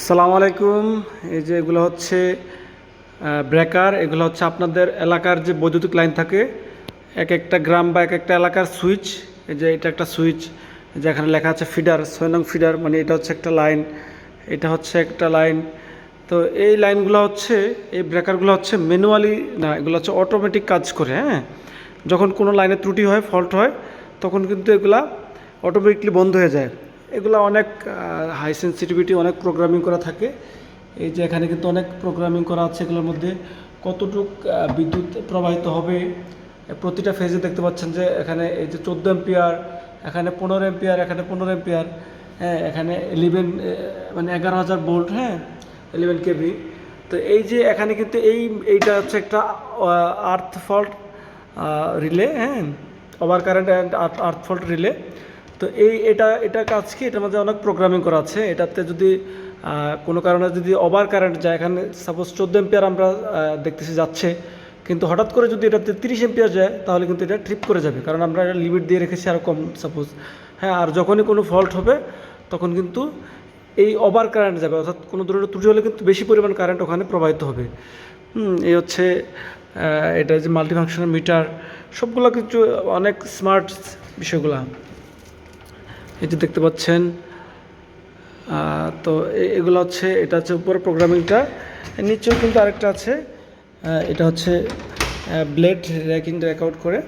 আসসালামু আলাইকুম। এই যে এগুলো হচ্ছে ব্রেকার এগুলো হচ্ছে আপনাদের এলাকার যে বৈদ্যুতিক লাইন থাকে, এক একটা গ্রাম বা এক একটা এলাকার সুইচ এই যে এটা একটা সুইচ যেখানে লেখা আছে ফিডার ছয় নং ফিডার মানে এটা হচ্ছে একটা লাইন এটা হচ্ছে একটা লাইন তো এই লাইনগুলো হচ্ছে, এই ব্রেকারগুলো হচ্ছে ম্যানুয়ালি না, এগুলো হচ্ছে অটোমেটিক কাজ করে হ্যাঁ? যখন কোনো লাইনে ত্রুটি হয় ফল্ট হয়, তখন কিন্তু এগুলা অটোমেটিকলি বন্ধ হয়ে যায়। এগুলো অনেক হাই সেন্সিটিভিটি অনেক প্রোগ্রামিং করা থাকে। এই যে এখানে কিন্তু অনেক প্রোগ্রামিং করা আছে এগুলোর মধ্যে। কতটুক বিদ্যুৎ প্রবাহিত হবে প্রতিটা ফেজে দেখতে পাচ্ছেন যে এখানে এই যে চোদ্দ এম্পিয়ার এখানে পনেরো এম্পিয়ার এখানে পনেরো এম্পিয়ার হ্যাঁ এখানে ইলেভেন মানে এগারো হাজার বোল্ট হ্যাঁ ইলেভেন কেভি তো এই যে এখানে কিন্তু এই, এইটা হচ্ছে একটা আর্থ ফল্ট রিলে হ্যাঁ over current and earth fault relay তো এই এটা এটা কাজ কি? এটার মধ্যে অনেক প্রোগ্রামিং করা আছে। এটাতে যদি কোনো কারণে যদি ওভার কারেন্ট যায়, এখানে সাপোজ চোদ্দ এম্পিয়ার আমরা দেখতেছি যাচ্ছে। কিন্তু হঠাৎ করে যদি এটাতে তিরিশ এম্পিয়ার যায়, তাহলে কিন্তু এটা ট্রিপ করে যাবে। কারণ আমরা এটা লিমিট দিয়ে রেখেছি আরও কম সাপোজ হ্যাঁ আর যখনই কোনো ফল্ট হবে, তখন কিন্তু এই ওভার কারেন্ট যাবে। অর্থাৎ কোনো ধরনের ত্রুটি হলে কিন্তু বেশি পরিমাণ কারেন্ট ওখানে প্রবাহিত হবে। এই হচ্ছে এটা যে মাল্টিফাংশনাল মিটার সবগুলো কিছু অনেক স্মার্ট বিষয়গুলা। এই যে দেখতে পাচ্ছেন তো এগুলো হচ্ছে, এটা হচ্ছে উপরে প্রোগ্রামিংটা নিচেও কিন্তু আরেকটা আছে এটা হচ্ছে ব্লেড র্যাকিং রেকর্ড করে।